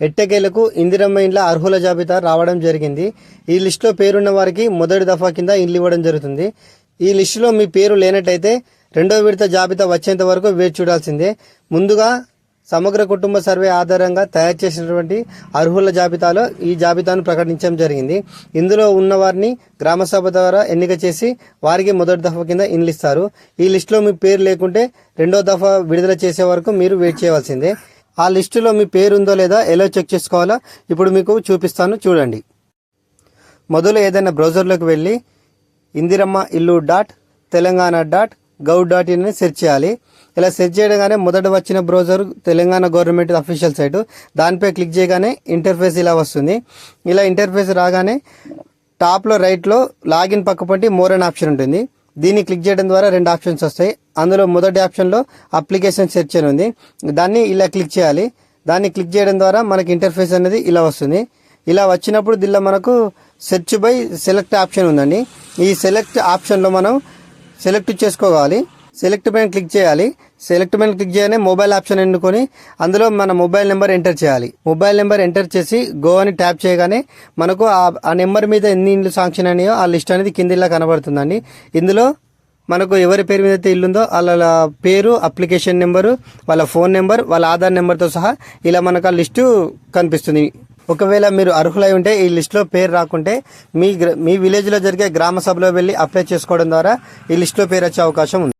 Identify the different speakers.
Speaker 1: ఎట్టకేలకు ఇందిరమ్మ ఇండ్ల అర్హుల జాబితా రావడం జరిగింది. ఈ లిస్టులో పేరున్న వారికి మొదటి దఫా కింద ఇండ్లు ఇవ్వడం జరుగుతుంది. ఈ లిస్టులో మీ పేరు లేనట్టయితే రెండో విడత జాబితా వచ్చేంత వరకు వేచి చూడాల్సిందే. ముందుగా సమగ్ర కుటుంబ సర్వే ఆధారంగా తయారు చేసినటువంటి అర్హుల జాబితాలో ఈ జాబితాను ప్రకటించడం జరిగింది. ఇందులో ఉన్నవారిని గ్రామసభ గ్రామ సభ ద్వారా ఎన్నిక చేసి వారికి మొదటి దఫా కింద ఇన్లిస్తారు ఈ లిస్టులో మీ పేరు లేకుంటే రెండో దఫా విడుదల చేసే వరకు మీరు వెయిట్ చేయవలసిందే. ఆ లిస్టులో మీ పేరు ఉందో లేదా ఎలా చెక్ చేసుకోవాలో? ఇప్పుడు మీకు చూపిస్తాను చూడండి. మొదలు ఏదైనా బ్రౌజర్లోకి వెళ్ళి Indiramma Illu dot Telangana dot gov dot in అని సెర్చ్ చేయాలి. ఇలా సెర్చ్ చేయడంగానే మొదట వచ్చిన browser Telangana government official site. దానిపై క్లిక్ చేయగానే ఇంటర్ఫేస్ ఇలా వస్తుంది. ఇలా ఇంటర్ఫేస్ రాగానే టాప్లో రైట్లో లాగిన్ పక్కపట్టి మోర్ అనే ఆప్షన్ ఉంటుంది. దీన్ని క్లిక్ చేయడం ద్వారా రెండు ఆప్షన్స్ వస్తాయి. అందులో మొదటి ఆప్షన్లో అప్లికేషన్ సెర్చ్ అని ఉంది. దాన్ని ఇలా క్లిక్ చేయాలి. దాన్ని క్లిక్ చేయడం ద్వారా మనకి ఇంటర్ఫేస్ అనేది ఇలా వస్తుంది. ఇలా వచ్చినప్పుడు దీనిలో మనకు సెర్చ్ బై సెలెక్ట్ ఆప్షన్ ఉందండి. ఈ సెలెక్ట్ ఆప్షన్లో మనం సెలెక్ట్ చేసుకోవాలి. సెలెక్ట్ పైన క్లిక్ చేయాలి. సెలెక్ట్ పైన క్లిక్ చేయగానే మొబైల్ ఆప్షన్ ఎన్నుకొని అందులో మన మొబైల్ నెంబర్ ఎంటర్ చేయాలి. మొబైల్ నెంబర్ ఎంటర్ చేసి గో అని ట్యాప్ చేయగానే మనకు ఆ- ఆ నెంబర్ మీద ఎన్ని ఇండ్లు సాంక్షన్ అయినాయో ఆ లిస్ట్ అనేది కిందిలా కనబడుతుందండి. ఇందులో మనకు ఎవరి పేరు మీద అయితే ఇల్లుందో వాళ్ళ పేరు అప్లికేషన్ నెంబరు వాళ్ళ ఫోన్ నెంబర్ వాళ్ళ ఆధార్ నెంబర్తో సహా ఇలా మనకు ఆ లిస్టు కనిపిస్తుంది. ఒకవేళ మీరు అర్హులై ఉంటే ఈ లిస్టులో పేరు రాకుంటే మీ మీ విలేజ్లో జరిగే గ్రామ సభలో వెళ్ళి అప్లై చేసుకోవడం ద్వారా ఈ లిస్టులో పేరు వచ్చే అవకాశం ఉంది.